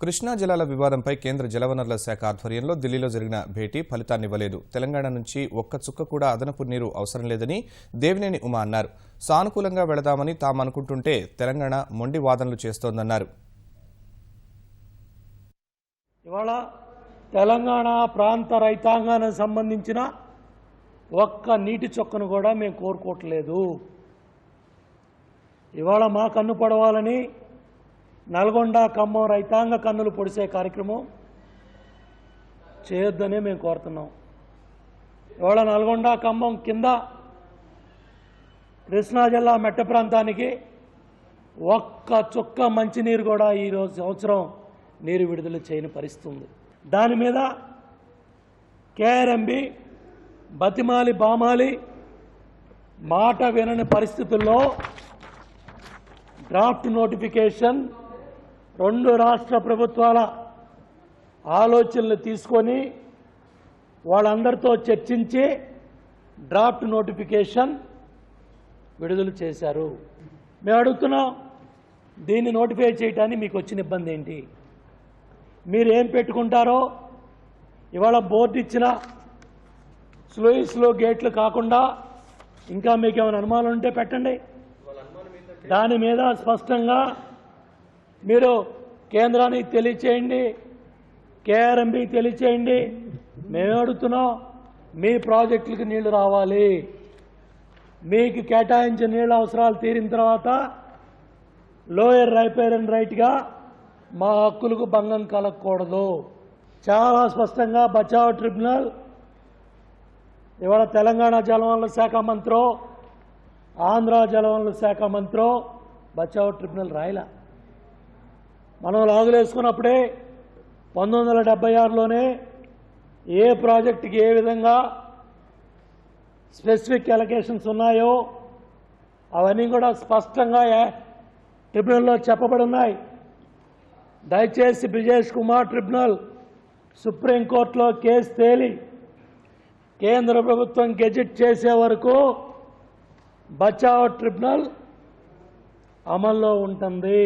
కృష్ణా జలాల వివాదంపై కేంద్ర జలవనరుల శాఖ ఆధ్వర్యంలో ఢిల్లీలో జరిగిన భేటీ ఫలితాన్నివ్వలేదు. తెలంగాణ నుంచి ఒక్క చుక్క కూడా అదనపు నీరు అవసరం లేదని దేవినేని ఉమా అన్నారు. సానుకూలంగా వెళదామని తాము అనుకుంటుంటే తెలంగాణ మొండి వాదనలు చేస్తోందన్నారు. ఇవాళ తెలంగాణ ప్రాంత రైతాంగానికి సంబంధించిన ఒక్క నీటి చొక్కను కూడా మేము కోరుకోవట్లేదు. ఇవాళ మా కన్ను పడవాలని నల్గొండ ఖమ్మం రైతాంగ కన్నులు పొడిసే కార్యక్రమం చేయొద్దనే మేము కోరుతున్నాం. ఇవాళ నల్గొండ ఖమ్మం కింద కృష్ణా జిల్లా మెట్ట ప్రాంతానికి ఒక్క చుక్క మంచినీరు కూడా ఈరోజు సంవత్సరం నీరు విడుదల చేయని పరిస్థితి ఉంది. దాని మీద కేఆర్ఎంబి బతిమాలి బామాలి మాట వినని పరిస్థితుల్లో డ్రాఫ్ట్ నోటిఫికేషన్ రెండు రాష్ట్ర ప్రభుత్వాల ఆలోచనలు తీసుకొని వాళ్ళందరితో చర్చించి డ్రాఫ్ట్ నోటిఫికేషన్ విడుదల చేశారు. మేము అడుగుతున్నాం దీన్ని నోటిఫై చేయడానికి మీకు వచ్చిన ఇబ్బంది ఏంటి? మీరు ఏం పెట్టుకుంటారో ఇవాళ బోర్డు ఇచ్చిన స్లోయిస్లో గేట్లు కాకుండా ఇంకా మీకు ఏమైనా అనుమానం ఉంటే పెట్టండి. దాని మీద స్పష్టంగా మీరు కేంద్రానికి తెలియచేయండి కేఆర్ఎంబి తెలియచేయండి. మేము అడుగుతున్నాం మీ ప్రాజెక్టులకు నీళ్ళు రావాలి. మీకు కేటాయించిన నీళ్ళ అవసరాలు తీరిన తర్వాత లోయర్ రైపేర్ అండ్ రైట్గా మా హక్కులకు భంగం కలగకూడదు. చాలా స్పష్టంగా బచావ్ ట్రిబ్యునల్ ఇవాళ తెలంగాణ జలవనరుల శాఖ మంత్రో ఆంధ్ర జలవనరుల శాఖ మంత్రో బచావ్ ట్రిబ్యునల్ రాయలా. మనం లాగులేసుకున్నప్పుడే పంతొమ్మిది వందల డెబ్బై ఆరులోనే ఏ ప్రాజెక్టుకి ఏ విధంగా స్పెసిఫిక్ ఎలకేషన్స్ ఉన్నాయో అవన్నీ కూడా స్పష్టంగా ట్రిబ్యునల్లో చెప్పబడి ఉన్నాయి. దయచేసి బ్రిజేష్ కుమార్ ట్రిబ్యునల్ సుప్రీంకోర్టులో కేసు తేలి కేంద్ర ప్రభుత్వం గెజిట్ చేసే వరకు బచావ్ ట్రిబ్యునల్ అమల్లో ఉంటుంది.